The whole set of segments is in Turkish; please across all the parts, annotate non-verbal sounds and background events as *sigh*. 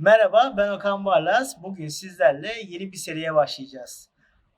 Merhaba ben Okan Barlas. Bugün sizlerle yeni bir seriye başlayacağız.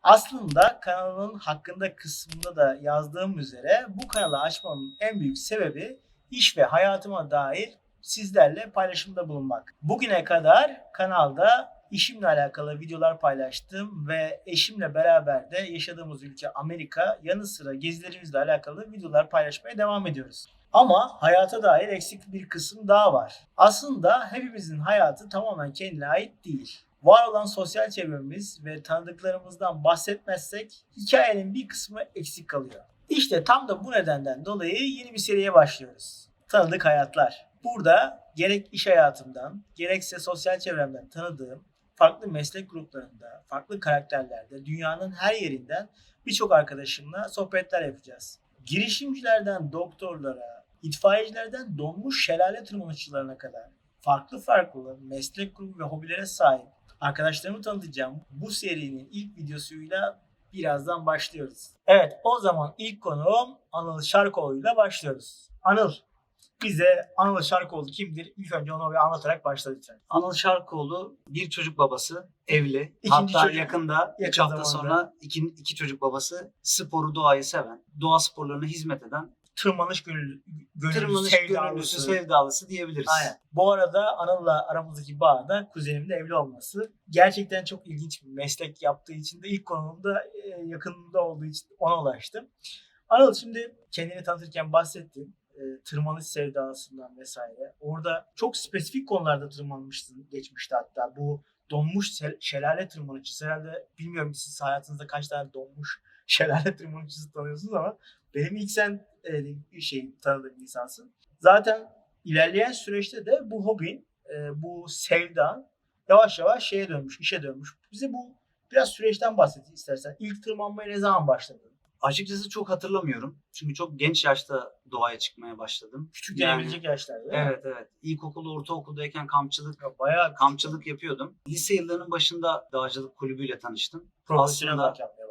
Aslında kanalın hakkında kısmında da yazdığım üzere bu kanalı açmamın en büyük sebebi iş ve hayatıma dair sizlerle paylaşımda bulunmak. Bugüne kadar kanalda işimle alakalı videolar paylaştım ve eşimle beraber de yaşadığımız ülke Amerika yanı sıra gezilerimizle alakalı videolar paylaşmaya devam ediyoruz. Ama hayata dair eksik bir kısım daha var. Aslında hepimizin hayatı tamamen kendine ait değil. Var olan sosyal çevremiz ve tanıdıklarımızdan bahsetmezsek hikayenin bir kısmı eksik kalıyor. İşte tam da bu nedenden dolayı yeni bir seriye başlıyoruz. Tanıdık hayatlar. Burada gerek iş hayatımdan, gerekse sosyal çevremden tanıdığım farklı meslek gruplarında, farklı karakterlerde, dünyanın her yerinden birçok arkadaşımla sohbetler yapacağız. Girişimcilerden doktorlara, itfaiyecilerden donmuş şelale tırmanışçılarına kadar farklı farklı meslek grubu ve hobilere sahip arkadaşlarımı tanıtacağım. Bu serinin ilk videosuyla birazdan başlıyoruz. Evet o zaman ilk konuğum Anıl Şarkoğlu ile başlıyoruz. Anıl bize Anıl Şarkoğlu kimdir? İlk önce onu bir anlatarak başla lütfen. Anıl Şarkoğlu bir çocuk babası, evli. İkinci Hatta çocuk- yakında, üç yakın hafta zamanda. sonra iki, iki çocuk babası, sporu, doğayı seven, doğa sporlarına hizmet eden, Tırmanış gönüllü, tırmanış sevdalısı. gönüllüsü, sevdalısı diyebiliriz. Aynen. Bu arada Anıl'la aramızdaki bağ da kuzenimle evli olması. Gerçekten çok ilginç bir meslek yaptığı için de ilk konumda e, yakınında olduğu için ona ulaştım. Anıl şimdi kendini tanıtırken bahsettin. E, tırmanış sevdasından vesaire. Orada çok spesifik konularda tırmanmışsın geçmişte hatta. Bu donmuş şelale tırmanıcısı herhalde bilmiyorum siz hayatınızda kaç tane donmuş şelale tırmanıcısı tanıyorsunuz ama benim ilk sen e, şey tanıdığım insansın. Zaten ilerleyen süreçte de bu hobin, e, bu sevdan yavaş yavaş şeye dönmüş, işe dönmüş. Bize bu biraz süreçten bahset istersen. İlk tırmanmaya ne zaman başladın? Açıkçası çok hatırlamıyorum. Çünkü çok genç yaşta doğaya çıkmaya başladım. Küçük Yani- denebilecek yaşlarda değil mi? Evet evet. İlkokulda, ortaokuldayken kampçılık Ya Bayağı kampçılık yapıyordum. Lise yıllarının başında dağcılık kulübüyle tanıştım. profesyonel aslında- yapmaya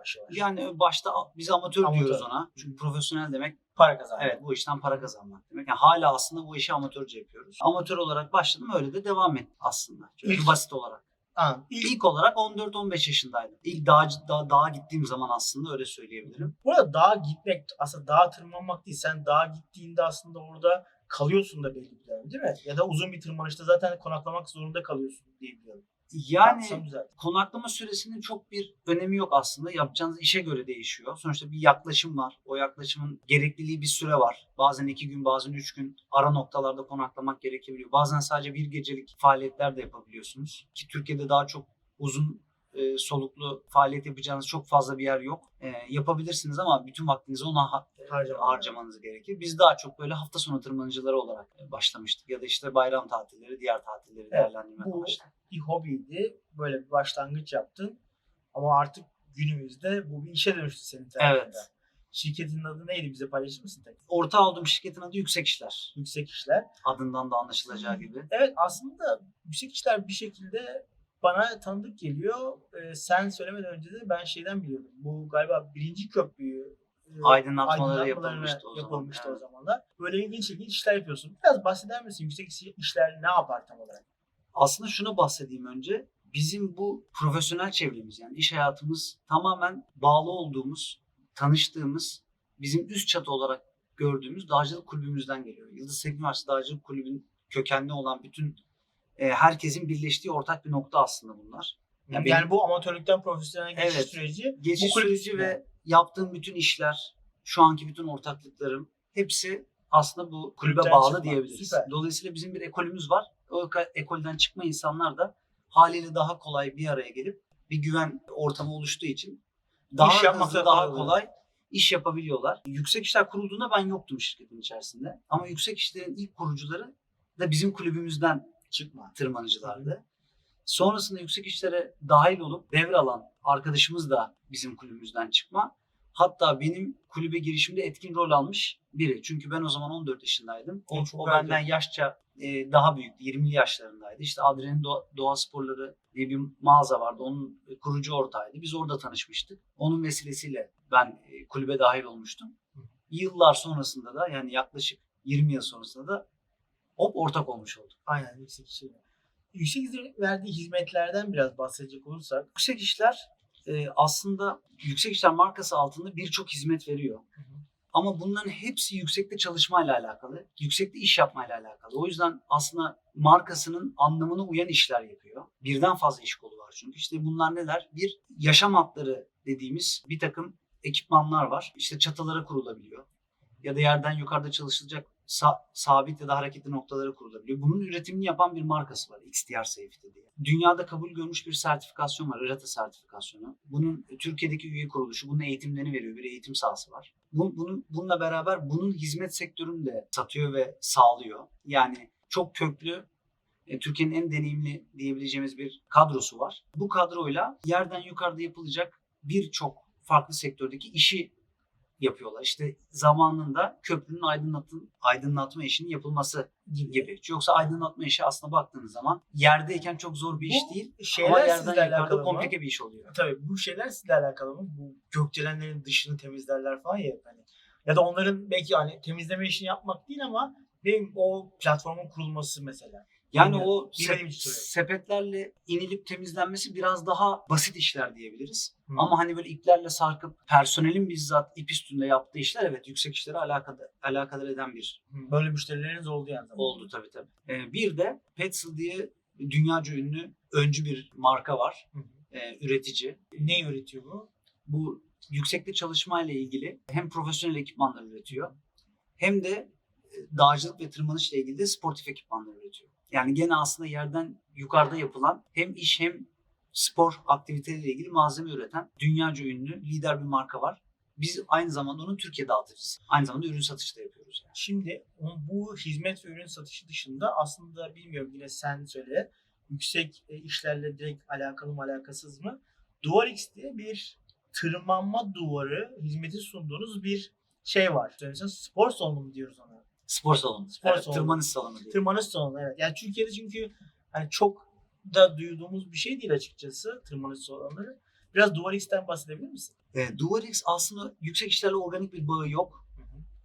yavaş yavaş. Yani başta biz amatör, Amatör. diyoruz ona. Çünkü profesyonel demek Para kazandın. Evet bu işten para kazanmak demek. Yani hala aslında bu işi amatörce yapıyoruz. Amatör olarak başladım öyle de devam et aslında. Çünkü İlk- basit olarak. Anladım. İlk, İlk olarak 14-15 yaşındaydım. İlk dağ, dağ, dağa gittiğim zaman aslında öyle söyleyebilirim. bu arada dağa gitmek, aslında dağa tırmanmak değil. Sen dağa gittiğinde aslında orada kalıyorsun da belli bir dönem değil mi? Ya da uzun bir tırmanışta zaten konaklamak zorunda kalıyorsun diye biliyorum. Yani konaklama süresinin çok bir önemi yok aslında. Yapacağınız işe göre değişiyor. Sonuçta bir yaklaşım var. O yaklaşımın gerekliliği bir süre var. Bazen iki gün, bazen üç gün ara noktalarda konaklamak gerekebiliyor. Bazen sadece bir gecelik faaliyetler de yapabiliyorsunuz. Ki Türkiye'de daha çok uzun e, soluklu faaliyet yapacağınız çok fazla bir yer yok. E, yapabilirsiniz ama bütün vaktinizi ona ha- Harcaman. harcamanız gerekir. Biz daha çok böyle hafta sonu tırmanıcıları olarak başlamıştık. Ya da işte bayram tatilleri, diğer tatilleri Evet, değerlendirmeye başladık. Bir hobiydi. Böyle bir başlangıç yaptın. Ama artık günümüzde bu bir işe dönüştü senin tarafında. Evet. Şirketin adı neydi? Bize paylaşır mısın? Ortağı olduğum şirketin adı Yüksek İşler. Yüksek İşler. Adından da anlaşılacağı gibi. Evet aslında Yüksek İşler bir şekilde bana tanıdık geliyor. Ee, sen söylemeden önce de ben şeyden biliyordum. Bu galiba birinci köprüyü e, Aydınlatmaları aydınlatmalarına yapılmıştı o zaman. yapılmıştı o zamanlar. Böyle ilginç ilginç işler yapıyorsun. Biraz bahseder misin? Yüksek İşler ne yapar tam olarak? Aslında şunu bahsedeyim önce. Bizim bu profesyonel çevremiz yani iş hayatımız tamamen bağlı olduğumuz, tanıştığımız, bizim üst çatı olarak gördüğümüz dağcılık kulübümüzden geliyor. Yıldız Teknik Üniversitesi Dağcılık Kulübü'nün kökenli olan bütün e, herkesin birleştiği ortak bir nokta aslında bunlar. Yani, Yani benim- bu amatörlükten profesyonel geçiş Evet. süreci Geçiş süreci ve yaptığım bütün işler, şu anki bütün ortaklıklarım hepsi aslında bu kulübe Kulüpten bağlı çıkma. diyebiliriz. Süper. Dolayısıyla bizim bir ekolümüz var. O eko- ekolden çıkma insanlar da haliyle daha kolay bir araya gelip bir güven ortamı oluştuğu için daha İş hızlı, daha kolay kolay iş yapabiliyorlar. Yüksek İşler kurulduğunda ben yoktum şirketin içerisinde. Ama Yüksek İşler'in ilk kurucuları da bizim kulübümüzden çıkma. tırmanıcılardı. Sonrasında yüksek işlere dahil olup devralan arkadaşımız da bizim kulübümüzden çıkma. Hatta benim kulübe girişimde etkin rol almış biri. Çünkü ben o zaman 14 yaşındaydım. O, O benden yaşça e, daha büyüktü. 20'li yaşlarındaydı. İşte Adren'in Doğa, Doğa Sporları diye bir mağaza vardı. Onun kurucu ortağıydı. Biz orada tanışmıştık. Onun vesilesiyle ben e, kulübe dahil olmuştum. Yıllar sonrasında da yani yaklaşık 20 yıl sonrasında da hop ortak olmuş olduk. Aynen yüksek işler. Yüksek İşler'in verdiği hizmetlerden biraz bahsedecek olursak. Yüksek işler e, aslında yüksek işler markası altında birçok hizmet veriyor. Hı hı. Ama bunların hepsi yüksekte çalışmayla alakalı, yüksekte iş yapmayla alakalı. O yüzden aslında markasının anlamına uyan işler yapıyor. Birden fazla iş kolu var çünkü. İşte bunlar neler? Bir, yaşam hatları dediğimiz bir takım ekipmanlar var. İşte çatılara kurulabiliyor. Ya da yerden yukarıda çalışılacak sa- sabit ya da hareketli noktalara kurulabiliyor. Bunun üretimini yapan bir markası var. XTR Safety diye. Dünyada kabul görmüş bir sertifikasyon var. IRATA sertifikasyonu. Bunun Türkiye'deki üye kuruluşu bunun eğitimlerini veriyor. Bir eğitim sahası var. Bu, bunun, bununla beraber bunun hizmet sektörünü de satıyor ve sağlıyor. Yani çok köklü e, Türkiye'nin en deneyimli diyebileceğimiz bir kadrosu var. Bu kadroyla yerden yukarıda yapılacak birçok farklı sektördeki işi yapıyorlar. İşte zamanında köprünün aydınlatın, aydınlatma işinin yapılması gibi. Yoksa aydınlatma işi aslında baktığınız zaman yerdeyken çok zor bir iş Bu değil. şeyler Ama sizle yerden alakalı mı? komplike bir iş oluyor. Tabii bu şeyler sizle alakalı mı? Bu gökdelenlerin dışını temizlerler falan ya hani. Ya da onların belki hani temizleme işini yapmak değil ama benim o platformun kurulması mesela. Yani Bilmiyorum. o Bilmediğim se- için soruyorum. sepetlerle inilip temizlenmesi biraz daha basit işler diyebiliriz. Hı. Ama hani böyle iplerle sarkıp personelin bizzat ip üstünde yaptığı işler evet yüksek işlere alakadar, alakadar eden bir Hı, Böyle müşterileriniz oldu yani. oldu tabii tabii. Ee, bir de Petzl diye dünyaca ünlü öncü bir marka var. Hı hı. Ee, üretici. Ne üretiyor bu? Bu yüksekte çalışmayla ilgili hem profesyonel ekipmanlar üretiyor hem de e, dağcılık ve tırmanışla ilgili de sportif ekipmanlar üretiyor. Yani gene aslında yerden yukarıda yapılan hem iş hem spor aktiviteleriyle ilgili malzeme üreten dünyaca ünlü lider bir marka var. Biz aynı zamanda onun Türkiye dağıtıcısı. Aynı zamanda ürün satışı da yapıyoruz. Yani. Şimdi bu hizmet ve ürün satışı dışında aslında bilmiyorum yine sen söyle. Yüksek e, işlerle direkt alakalı mı alakasız mı? DualX diye bir tırmanma duvarı hizmeti sunduğunuz bir şey var. Mesela spor salonu diyoruz ona? Spor salonu. Spor evet, salonu. Tırmanış salonu diye. Tırmanış salonu evet. Yani Türkiye'de çünkü hani çok da duyduğumuz bir şey değil açıkçası tırmanış salonları. Biraz DualX'ten bahsedebilir misin? E, DualX aslında yüksek işlerle organik bir bağı yok.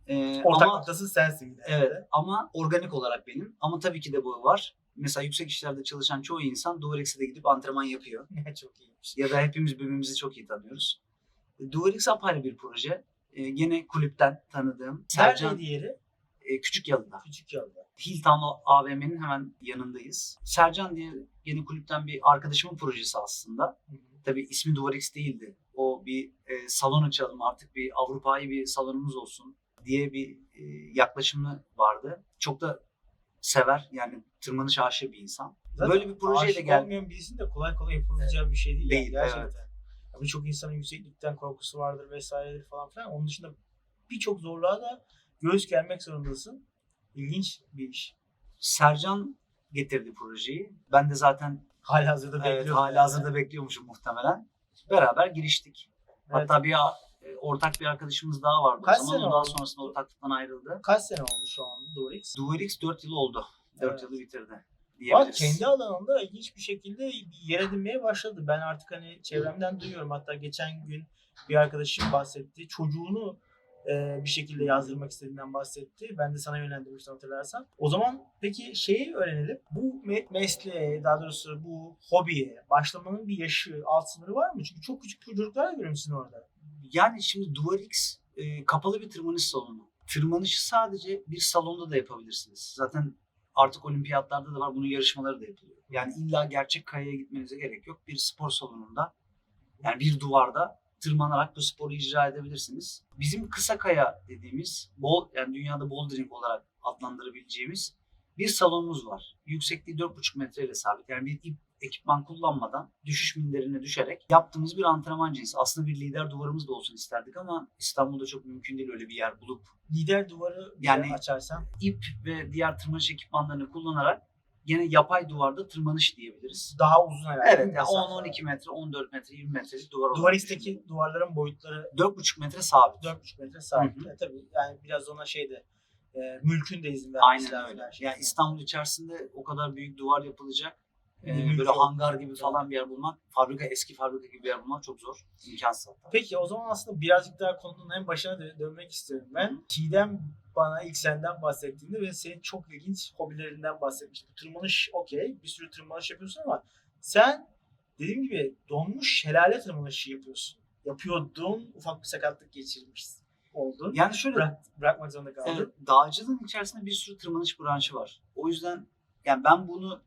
E, Ortak ama, noktası sensin. Evet ama organik olarak benim. Ama tabii ki de bağı var. Mesela yüksek işlerde çalışan çoğu insan DualX'e de gidip antrenman yapıyor. *laughs* Çok iyiymiş. Ya da hepimiz birbirimizi çok iyi tanıyoruz. DualX apayrı bir proje. E, gene kulüpten tanıdığım Sercan Neredeydi yeri? E, Küçük Yalı'da. Küçük yolda. Hilltown AVM'nin hemen yanındayız. Sercan diye yeni kulüpten bir arkadaşımın projesi aslında. Hı hı. Tabii ismi Duvarix değildi. O bir e, salon açalım artık bir Avrupa'yı bir salonumuz olsun diye bir e, yaklaşımı vardı. Çok da sever yani tırmanış aşığı bir insan. Zaten Böyle bir projeyle gel. olmayan birisinin de kolay kolay yapılacağı bir şey değil. Değil, yani gerçekten. Ya Birçok insanın yükseklikten korkusu vardır vesairedir falan filan. Onun dışında birçok zorluğa da göğüs germek zorundasın. İlginç bir iş. Sercan getirdi projeyi. Ben de zaten Hala hazırda evet, bekliyorum. hala hazırda bekliyormuşum muhtemelen. Beraber giriştik. Evet. Hatta bir e, ortak bir arkadaşımız daha vardı Kaç o zaman. sene O daha oldu? sonrasında ortaklıktan ayrıldı. Kaç sene oldu şu an Dorix? DualX 4 yıl oldu. 4 Evet. yılı bitirdi Bak kendi alanında ilginç bir şekilde yer edinmeye başladı. Ben artık hani çevremden duyuyorum. Hatta geçen gün bir arkadaşım bahsetti. Çocuğunu e, bir şekilde yazdırmak istediğinden bahsetti. Ben de sana yönlendirmiştim hatırlarsan. O zaman peki şeyi öğrenelim. Bu me- mesleğe daha doğrusu bu hobiye başlamanın bir yaşı, alt sınırı var mı? Çünkü çok küçük çocuklar da görüyorsun orada. Yani şimdi DualX e, kapalı bir tırmanış salonu. Tırmanışı sadece bir salonda da yapabilirsiniz. Zaten artık olimpiyatlarda da var. Bunun yarışmaları da yapılıyor. Yani illa gerçek kayaya gitmenize gerek yok. Bir spor salonunda yani bir duvarda tırmanarak bu sporu icra edebilirsiniz. Bizim kısa kaya dediğimiz bol yani dünyada bouldering olarak adlandırabileceğimiz bir salonumuz var. Yüksekliği 4,5 metre ile sabit. Yani bir ip ekipman kullanmadan düşüş minderine düşerek yaptığımız bir antrenman cinsi. Aslında bir lider duvarımız da olsun isterdik ama İstanbul'da çok mümkün değil öyle bir yer bulup Lider duvarı Yani- açarsan ip ve diğer tırmanış ekipmanlarını kullanarak gene yapay duvarda tırmanış diyebiliriz. daha uzun Evet mi yani mesafe? 10-12 metre, 14 metre, 20 metrelik duvar olarak Duvaristeki düşünün. duvarların boyutları 4,5 metre sabit. 4,5 metre sabit. Hı hı. E, tabii yani biraz ona şeyde e, mülkün de izin vermesi Aynen lazım öyle. şey. Yani İstanbul içerisinde o kadar büyük duvar yapılacak. E, böyle hangar gibi falan bir yer bulmak, fabrika eski fabrika gibi bir yer bulmak çok zor. İmkansız hatta. Peki o zaman aslında birazcık daha konunun en başına dö- dönmek istiyorum ben. Hı. Çiğdem bana ilk senden bahsettiğinde ve senin çok ilginç hobilerinden bahsetmiştin. Tırmanış okey. Bir sürü tırmanış yapıyorsun ama sen dediğim gibi donmuş şelale tırmanışı yapıyorsun. Yapıyordun. Ufak bir sakatlık geçirmiş oldun. Yani şöyle Bırak, bırakmak zorunda kaldın. Evet, dağcılığın içerisinde bir sürü tırmanış branşı var. O yüzden yani ben bunu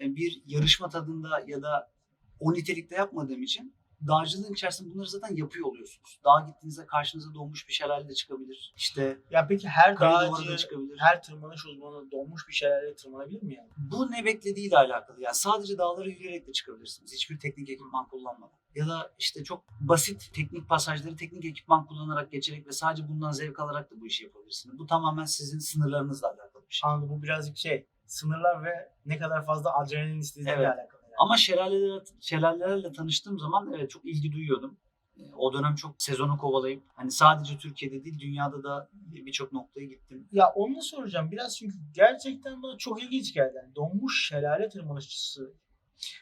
e, bir yarışma tadında ya da o nitelikte yapmadığım için dağcılığın içerisinde bunları zaten yapıyor oluyorsunuz. Dağa gittiğinizde karşınıza donmuş bir şelale de çıkabilir. İşte Ya peki her duvarı da dağcı, çıkabilir. her tırmanış uzmanı donmuş bir şelaleye tırmanabilir mi yani? Bu ne beklediğiyle alakalı. Yani sadece dağlara yürüyerek de çıkabilirsiniz. Hiçbir teknik ekipman kullanmadan. Ya da işte çok basit teknik pasajları teknik ekipman kullanarak geçerek ve sadece bundan zevk alarak da bu işi yapabilirsiniz. Bu tamamen sizin sınırlarınızla alakalı bir şey. Anladım bu birazcık şey sınırlar ve ne kadar fazla adrenalin istediğiyle Evet. alakalı. Ama şelaleler, şelalelerle tanıştığım zaman evet çok ilgi duyuyordum. E, O dönem çok sezonu kovalayıp hani sadece Türkiye'de değil dünyada da birçok noktaya gittim. Ya onu da soracağım biraz çünkü gerçekten bana çok ilginç geldi. Yani donmuş şelale tırmanışçısı.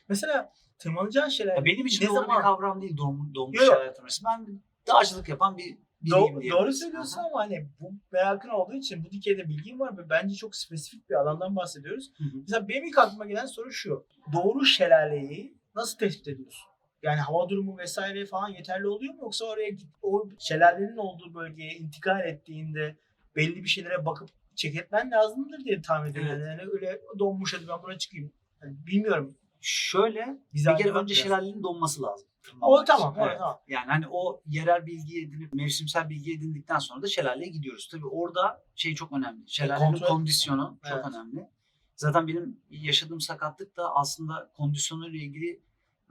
Mesela tırmanacağın şelale Ya benim için ne doğru zaman bir kavram değil Yok, yok. şelale tırmanışı. Ben dağcılık yapan bir Do- doğru söylüyorsun Aha. ama hani bu merakın olduğu için bu dikeyde bilgin var ve bence çok spesifik bir alandan bahsediyoruz. Hı hı. Mesela benim ilk aklıma gelen soru şu. Doğru şelaleyi nasıl tespit ediyorsun? Yani hava durumu vesaire falan yeterli oluyor mu yoksa oraya git, o şelalenin olduğu bölgeye intikal ettiğinde belli bir şeylere bakıp check etmen lazımdır diye tahmin ediyorum. Evet. Yani öyle donmuş hadi ben buna çıkayım. Yani bilmiyorum. Şöyle Bize bir kere önce şelalenin donması lazım. O tamam, evet, tamam. Yani hani o yerel bilgi edinip mevsimsel bilgi edindikten sonra da şelaleye gidiyoruz. Tabii orada şey çok önemli. Şelalenin kontrol- kondisyonu çok Evet. önemli. Zaten benim yaşadığım sakatlık da aslında kondisyonuyla ilgili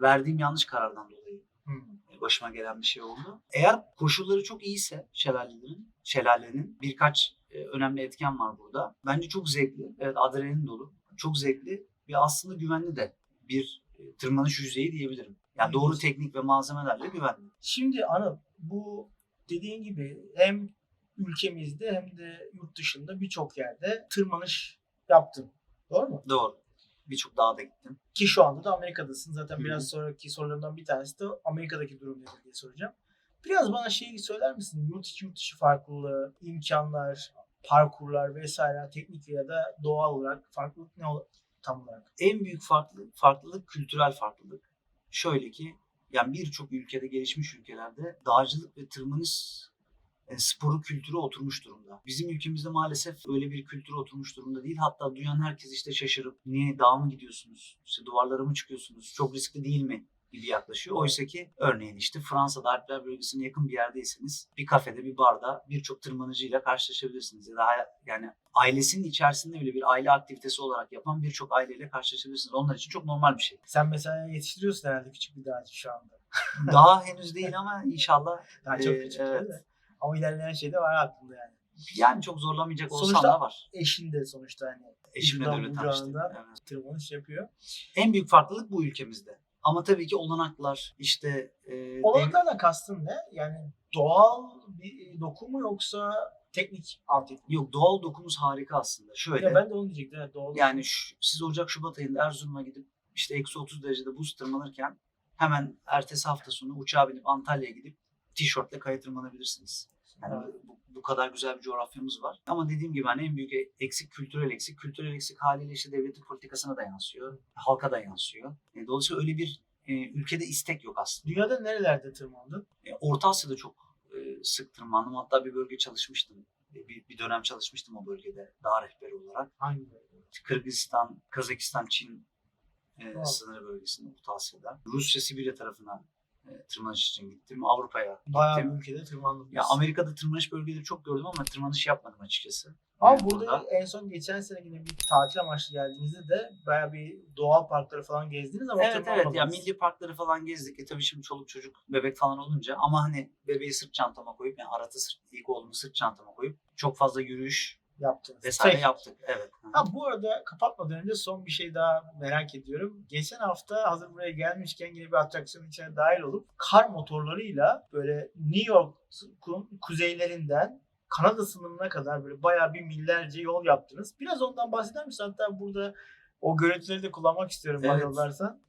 verdiğim yanlış karardan dolayı Hmm. başıma gelen bir şey oldu. Eğer koşulları çok iyiyse şelalelerin, şelalenin birkaç e, önemli etken var burada. Bence çok zevkli. Evet adrenalin dolu. Çok zevkli ve aslında güvenli de bir e, tırmanış yüzeyi diyebilirim. Yani doğru teknik ve malzemelerle güvenli. Şimdi Anıl bu dediğin gibi hem ülkemizde hem de yurt dışında birçok yerde tırmanış yaptın. Doğru mu? Doğru. Birçok dağda gittim. Ki şu anda da Amerika'dasın. Zaten hı. biraz sonraki sorularımdan bir tanesi de Amerika'daki durum nedir diye soracağım. Biraz bana şeyi söyler misin? Yurt içi yurt dışı farklılığı, imkanlar, parkurlar vesaire teknik ya da doğal olarak farklılık ne olur tam olarak? En büyük farklı, farklılık kültürel farklılık. Şöyle ki yani birçok ülkede gelişmiş ülkelerde dağcılık ve tırmanış e, sporu kültürü oturmuş durumda. Bizim ülkemizde maalesef öyle bir kültür oturmuş durumda değil. Hatta duyan herkes işte şaşırıp niye dağa mı gidiyorsunuz? İşte duvarlara mı çıkıyorsunuz? Çok riskli değil mi? Gibi yaklaşıyor. Oysa ki örneğin işte Fransa'da Alpler bölgesine yakın bir yerdeyseniz bir kafede bir barda birçok tırmanıcıyla karşılaşabilirsiniz. Ya da yani ailesinin içerisinde bile bir aile aktivitesi olarak yapan birçok aileyle karşılaşabilirsiniz. Onlar için çok normal bir şey. Sen mesela yetiştiriyorsun herhalde küçük bir dağcı şu anda. *laughs* Daha henüz değil ama inşallah Daha çok Ee, küçük evet. değil mi? Ama ilerleyen şey de var aklımda yani. yani çok zorlamayacak Sonuçta- da var. Eşin de sonuçta hani Eşimle de öyle tanıştık. Evet. tırmanış yapıyor. En büyük farklılık bu ülkemizde. Ama tabii ki olanaklar işte e, dev- Olanaklardan kastın ne? Yani doğal bir doku mu yoksa teknik altyapı? yok doğal dokumuz harika aslında. Şöyle Ya ben de onu diyecektim. Evet, doğal yani şu- siz Ocak Şubat ayında Erzurum'a gidip işte eksi 30 derecede buz tırmanırken hemen ertesi hafta sonu uçağa binip Antalya'ya gidip tişörtle kaya tırmanabilirsiniz. Yani Evet. Kadar güzel bir coğrafyamız var. Ama dediğim gibi hani en büyük eksik kültürel eksik. Kültürel eksik haliyle işte devletin politikasına da yansıyor. Halka da yansıyor. E, dolayısıyla öyle bir e, ülkede istek yok aslında. Dünyada nerelerde tırmandın? E, Orta Asya'da çok e, sık tırmandım. Hatta bir bölge çalışmıştım. E, Bir, bir dönem çalışmıştım o bölgede dağ rehberi olarak. Hangi bölge? Kırgızistan, Kazakistan, Çin e, sınırı bölgesinde Orta Asya'da. Rusya, Sibirya tarafına e, tırmanış için gittim. Avrupa'ya Bayağı gittim. bir ülkede tırmandım. Ya Amerika'da tırmanış bölgeleri çok gördüm ama tırmanış yapmadım açıkçası. Ama Yani burada, burada- en son geçen sene yine bir tatil amaçlı geldiğinizde de bayağı bir doğal parkları falan gezdiniz ama Evet evet ya milli parkları falan gezdik. E tabii şimdi çoluk çocuk bebek falan olunca ama hani bebeği sırt çantama koyup yani Arat'ı sırt, ilk oğlumu sırt çantama koyup çok fazla yürüyüş yaptınız. vesaire Tek. yaptık. Evet. Ha, bu arada kapatmadan önce son bir şey daha merak ediyorum. Geçen hafta hazır buraya gelmişken yine bir atraksiyon içine dahil olup kar motorlarıyla böyle New York'un kuzeylerinden Kanada sınırına kadar böyle bayağı bir millerce yol yaptınız. Biraz ondan bahseder misin? Hatta burada o görüntüleri de kullanmak istiyorum Evet.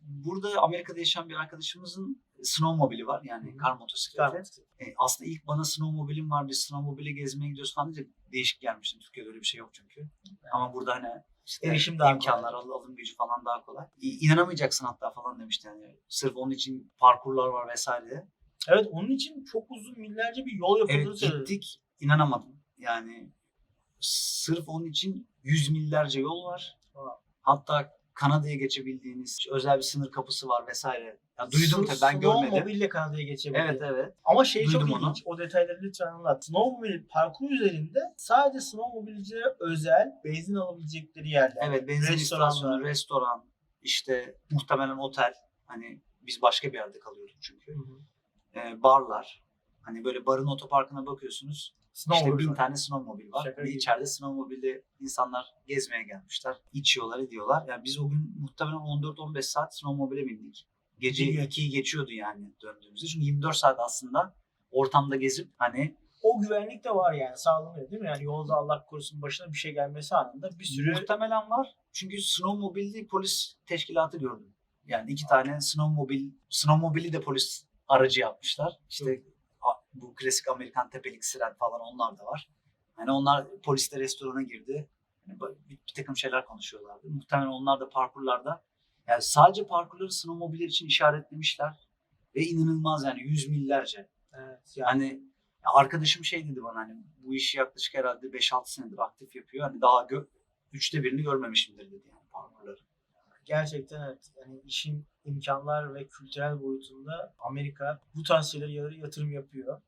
Burada Amerika'da yaşayan bir arkadaşımızın snowmobile'i var yani Hı hı. kar motosikleti. E, aslında ilk bana snowmobile'im var biz snowmobile gezmeye gidiyoruz falan deyince değişik gelmişti. Türkiye'de öyle bir şey yok çünkü. Ama burada hani işte Erişim daha imkanlar, kolay. al- alım gücü falan daha kolay. İnanamayacaksın hatta falan demişti yani. Sırf onun için parkurlar var vesaire. Evet onun için çok uzun millerce bir yol yapıldığını Evet gittik inanamadım. Yani sırf onun için yüz millerce yol var. Wow. Hatta Kanada'ya geçebildiğiniz özel bir sınır kapısı var vesaire. Ya duydum tabii ben görmedim. Snowmobile Kanada'ya geçebildi. Evet evet. Ama şey çok Duydum onu. ilginç. O detayları lütfen anlat. Snowmobile parkur üzerinde sadece snowmobilecilere özel benzin alabilecekleri yerler. Evet benzin istasyonu, restoran, işte muhtemelen otel. Hani biz başka bir yerde kalıyorduk çünkü. Hı hı. Ee, barlar. Hani böyle barın otoparkına bakıyorsunuz. İşte Snowmobile. bin tane snowmobil var. Şaka Ve gibi. içeride snowmobilde insanlar gezmeye gelmişler. İçiyorlar ediyorlar. Yani biz o gün muhtemelen 14-15 saat snowmobile bindik. Gece İyi. 2'yi geçiyordu yani döndüğümüzde. Çünkü 24 saat aslında ortamda gezip hani O güvenlik de var yani sağlanıyor değil mi? Yani yolda Allah korusun başına bir şey gelmesi anında bir sürü Muhtemelen var. Çünkü snowmobilli polis teşkilatı gördüm. Yani iki tane snowmobil, snowmobili de polis aracı yapmışlar. İşte a- bu klasik Amerikan tepelik siren falan onlar da var. Yani onlar polis de restorana girdi. Yani bir, bir takım şeyler konuşuyorlardı. Muhtemelen onlar da parkurlarda. Yani sadece parkurları snowmobiller için işaretlemişler. Ve inanılmaz yani yüz millerce. evet, yani Yani ya arkadaşım şey dedi bana hani bu işi yaklaşık herhalde 5-6 senedir aktif yapıyor. Hani daha gö- üçte birini görmemişimdir dedi yani parkurları. Gerçekten evet. Yani işin imkanlar ve kültürel boyutunda Amerika bu tarz şeylere yatırım yapıyor.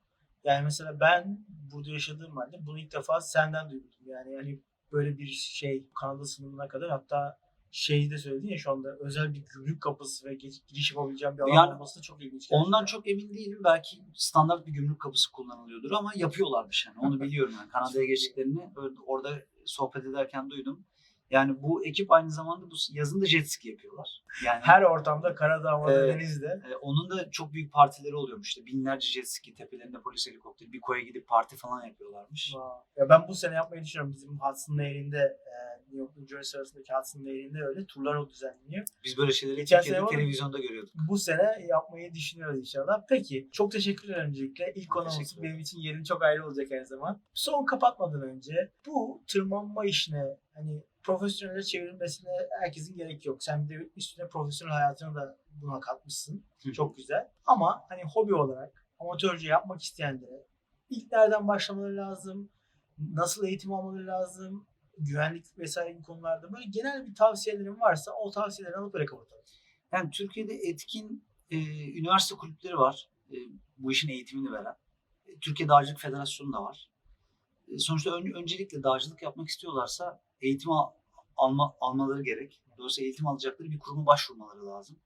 Yani mesela ben burada yaşadığım halde bunu ilk defa senden duydum. Yani yani böyle bir şey Kanada sınırına kadar hatta şeyi de söyledin ya şu anda özel bir gümrük kapısı ve giriş yapabileceğim bir alan Yani olması da çok ilginç. gerçekten. Ondan çok emin değilim. Belki standart bir gümrük kapısı kullanılıyordur ama yapıyorlarmış yani. Onu *laughs* biliyorum yani. Kanada'ya geçtiklerini orada sohbet ederken duydum. Yani bu ekip aynı zamanda bu yazın da jet ski yapıyorlar. Yani Her ortamda Karadağ, havada, Evet. denizde. e, onun da çok büyük partileri oluyormuş. İşte binlerce jet ski tepelerinde polis helikopteri bir koya gidip parti falan yapıyorlarmış. Wow. Ya ben bu sene yapmayı düşünüyorum. Bizim Hudson Nehri'nde e, New York New Jersey arasındaki Hudson Nehri'nde öyle turlar düzenleniyor. Biz böyle şeyleri Geçen Türkiye'de televizyonda görüyorduk. Bu sene yapmayı düşünüyoruz inşallah. Peki çok teşekkür ederim öncelikle. İlk konuğumuz benim için yerin çok ayrı olacak her zaman. Son kapatmadan önce bu tırmanma işine hani profesyonel çevrilmesine herkesin gerek yok. Sen bir de üstüne profesyonel hayatını da buna katmışsın. Çok güzel. Ama hani hobi olarak amatörce yapmak isteyenlere ilk nereden başlamaları lazım? Nasıl eğitim almaları lazım? Güvenlik vesaire gibi konularda böyle genel bir tavsiyelerin varsa o tavsiyeleri alıp böyle kapatalım. Yani Türkiye'de etkin e, üniversite kulüpleri var. E, bu işin eğitimini veren. E, Türkiye Dağcılık Federasyonu da var. E, sonuçta ön- öncelikle dağcılık yapmak istiyorlarsa eğitim al- alma, almaları gerek. Dolayısıyla eğitim alacakları bir kuruma başvurmaları lazım.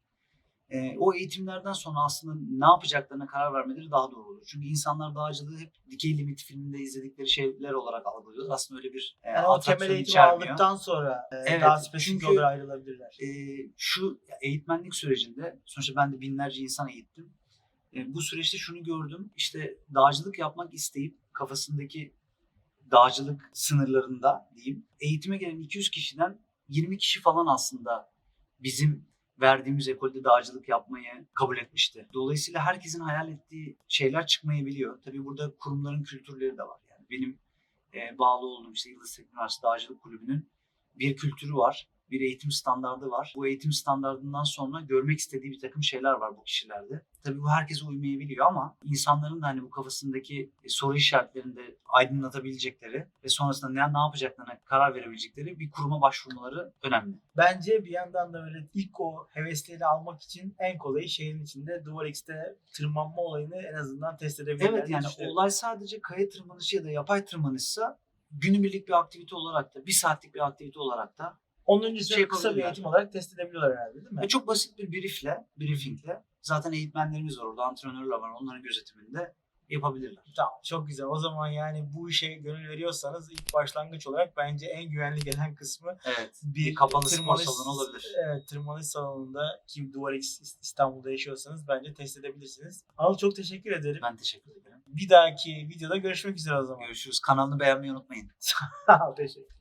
E, o eğitimlerden sonra aslında ne yapacaklarına karar vermeleri daha doğru olur. Çünkü insanlar dağcılığı hep Dikey Limit filminde izledikleri şeyler olarak algılıyorlar. Aslında öyle bir e, Yani atraksiyon temel eğitimi içermiyor. aldıktan sonra e, Evet, daha spesifik çünkü- yollara ayrılabilirler. e, şu eğitmenlik sürecinde sonuçta ben de binlerce insan eğittim. E, bu süreçte şunu gördüm. İşte dağcılık yapmak isteyip kafasındaki dağcılık sınırlarında diyeyim eğitime gelen 200 kişiden 20 kişi falan aslında bizim verdiğimiz ekolde dağcılık yapmayı kabul etmişti. Dolayısıyla herkesin hayal ettiği şeyler çıkmayabiliyor. Tabii burada kurumların kültürleri de var. Yani benim e, bağlı olduğum işte Yıldız Teknik Üniversitesi Dağcılık Kulübü'nün bir kültürü var, bir eğitim standardı var. Bu eğitim standardından sonra görmek istediği bir takım şeyler var bu kişilerde. Tabii bu herkese uymayabiliyor ama insanların da hani bu kafasındaki e, soru işaretlerini de aydınlatabilecekleri ve sonrasında ne, ne yapacaklarına karar verebilecekleri bir kuruma başvurmaları önemli. Bence bir yandan da böyle ilk o hevesleri almak için en kolayı şehrin içinde Duvar X'te tırmanma olayını en azından test edebilirler. Evet yani düşünüyorum. olay sadece kaya tırmanışı ya da yapay tırmanışsa günübirlik bir aktivite olarak da bir saatlik bir aktivite olarak da Onun öncesinde şey kısa bir eğitim olarak test edebiliyorlar herhalde değil mi? Ve çok basit bir briefle, briefingle zaten eğitmenlerimiz var orada, antrenörler var. Onların gözetiminde yapabilirler. Tamam çok güzel. O zaman yani bu işe gönül veriyorsanız ilk başlangıç olarak bence en güvenli gelen kısmı Evet. bir, kapalı spor tırmanış- salonu olabilir. Evet tırmanış salonunda ki Duvar X İstanbul'da yaşıyorsanız bence test edebilirsiniz. Anıl çok teşekkür ederim. Ben teşekkür ederim. Bir dahaki videoda görüşmek üzere o zaman. Görüşürüz. Kanalını beğenmeyi unutmayın. *laughs* teşekkür